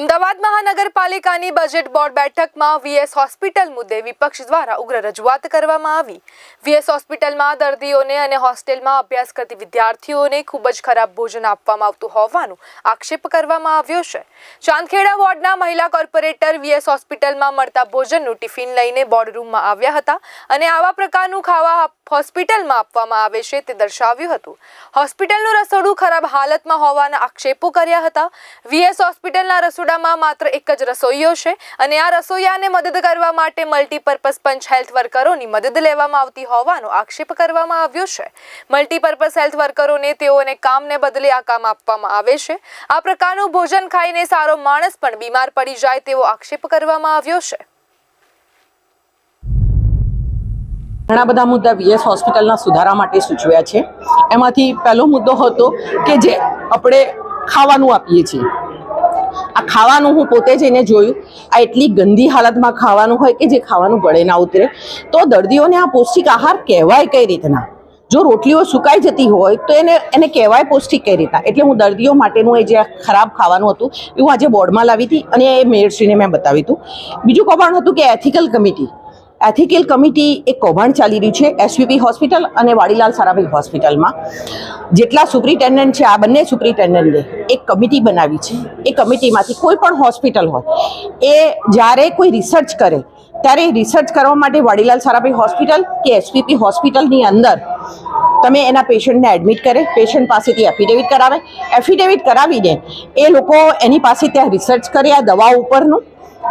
અમદાવાદ મહાનગરપાલિકાની budget board બેઠકમાં VS hospital મુદ્દે વિપક્ષ દ્વારા ઉગ્ર રજૂઆત કરવામાં આવી. વીએસ હોસ્પિટલમાં દર્દીઓને અને હોસ્ટેલમાં અભ્યાસ કરતી વિદ્યાર્થીઓને ખૂબ જ ખરાબ ભોજન આપવામાં આવતું હોવાનું આક્ષેપ કરવામાં આવ્યો છે. ચાંદખેડા વોર્ડના મહિલા કોર્પોરેટર વીએસ હોસ્પિટલમાં મળતા ભોજનનું ટિફિન લઈને બોર્ડ રૂમમાં આવ્યા હતા અને આવા પ્રકારનું ખાવા હોસ્પિટલમાં આપવામાં આવે છે તે દર્શાવ્યું હતું. હોસ્પિટલનું રસોડું ખરાબ હાલતમાં હોવાના આક્ષેપો કર્યા હતા. વીએસ હોસ્પિટલના રસોડામાં માત્ર એક જ રસોઈયો છે અને આ રસોઈયાને મદદ કરવા માટે મલ્ટીપર્પઝ પંચ હેલ્થ વર્કરોની મદદ લેવામાં આવતી હોવાનો આક્ષેપ કરવામાં આવ્યો છે. મલ્ટીપર્પઝ હેલ્થ વર્કરોને તેઓને કામને બદલે આ કામ આપવામાં આવે છે. આ પ્રકારનું ભોજન ખાઈને સારો માણસ પણ બીમાર પડી જાય તેવો આક્ષેપ કરવામાં આવ્યો છે. ઘણા બધા મુદ્દા વીએસ હોસ્પિટલના સુધારા માટે સૂચવ્યા છે. એમાંથી પહેલો મુદ્દો હતો કે જે આપણે ખાવાનું આપીએ છીએ. આ ખાવાનું હું પોતે જઈને જોયું. આ એટલી ગંદી હાલતમાં ખાવાનું હોય કે જે ખાવાનું ગળે ના ઉતરે. તો દર્દીઓને આ પૌષ્ટિક આહાર કહેવાય કઈ રીતના? જો રોટલીઓ સુકાઈ જતી હોય તો એને એને કહેવાય પૌષ્ટિક કઈ રીતના? એટલે હું દર્દીઓ માટેનું એ જે ખરાબ ખાવાનું હતું, એ હું આજે બોર્ડમાં લાવી હતી અને એ મેયરશ્રીને મેં બતાવ્યું હતું. બીજું કૌભાંડ હતું કે એથિકલ કમિટી એથિકલ કમિટી એક કૌભાંડ ચાલી રહ્યું છે, એસવીપી હોસ્પિટલ અને વાડીલાલ સારાભાઈ હોસ્પિટલમાં. જેટલા સુપ્રિન્ટેન્ડન્ટ છે, આ બંને સુપ્રિન્ટેન્ડન્ટે એક કમિટી બનાવી છે. એ કમિટીમાંથી કોઈ પણ હોસ્પિટલ હોય, એ જ્યારે કોઈ રિસર્ચ કરે, ત્યારે રિસર્ચ કરવા માટે વાડીલાલ સારાભાઈ હોસ્પિટલ કે એસવીપી હોસ્પિટલની અંદર તમે એના પેશન્ટને એડમિટ કરે, પેશન્ટ પાસેથી એફિડેવિટ કરાવે. એફિડેવિટ કરાવીને એ લોકો એની પાસે ત્યાં રિસર્ચ કરે, આ દવા ઉપરનું.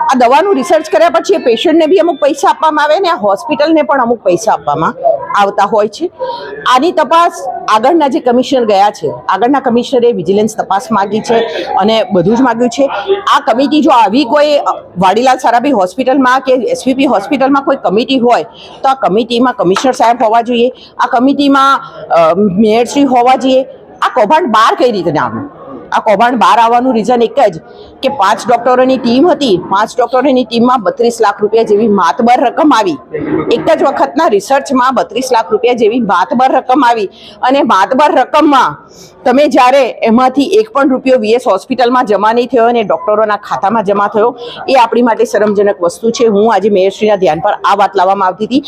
આ દવાનું રિસર્ચ કર્યા પછી એ પેશન્ટને બી અમુક પૈસા આપવામાં આવે ને આ હોસ્પિટલને પણ અમુક પૈસા આપવામાં આવતા હોય છે. આની તપાસ આગળના જે કમિશનર ગયા છે, આગળના કમિશનરે વિજિલન્સ તપાસ માગી છે અને બધું જ માગ્યું છે. આ કમિટી જો આવી કોઈ, વાડીલાલ સારાભાઈ હોસ્પિટલમાં કે એસવીપી હોસ્પિટલમાં કોઈ કમિટી હોય, તો આ કમિટીમાં કમિશનર સાહેબ હોવા જોઈએ. આ કમિટીમાં મેયરશ્રી હોવા જોઈએ. આ કૌભાંડ બહાર કઈ રીતે આવ્યું આ કૌભાંડ બહાર આવવાનું રીઝન એક જ કે પાંચ ડોક્ટરોની ટીમ હતી. પાંચ ડોક્ટરોની ટીમમાં બત્રીસ લાખ રૂપિયા જેવી માતબર રકમ આવી. એક જ વખતના રિસર્ચમાં બત્રીસ લાખ રૂપિયા જેવી માતબર રકમ આવી. અને માતબર રકમમાં તમે જ્યારે એમાંથી એક પણ રૂપિયો વીએસ હોસ્પિટલમાં જમા નહીં થયો અને ડોક્ટરોના ખાતામાં જમા થયો, એ આપણી માટે શરમજનક વસ્તુ છે. હું આજે મેયરશ્રીના ધ્યાન પર આ વાત લાવવામાં આવતી હતી.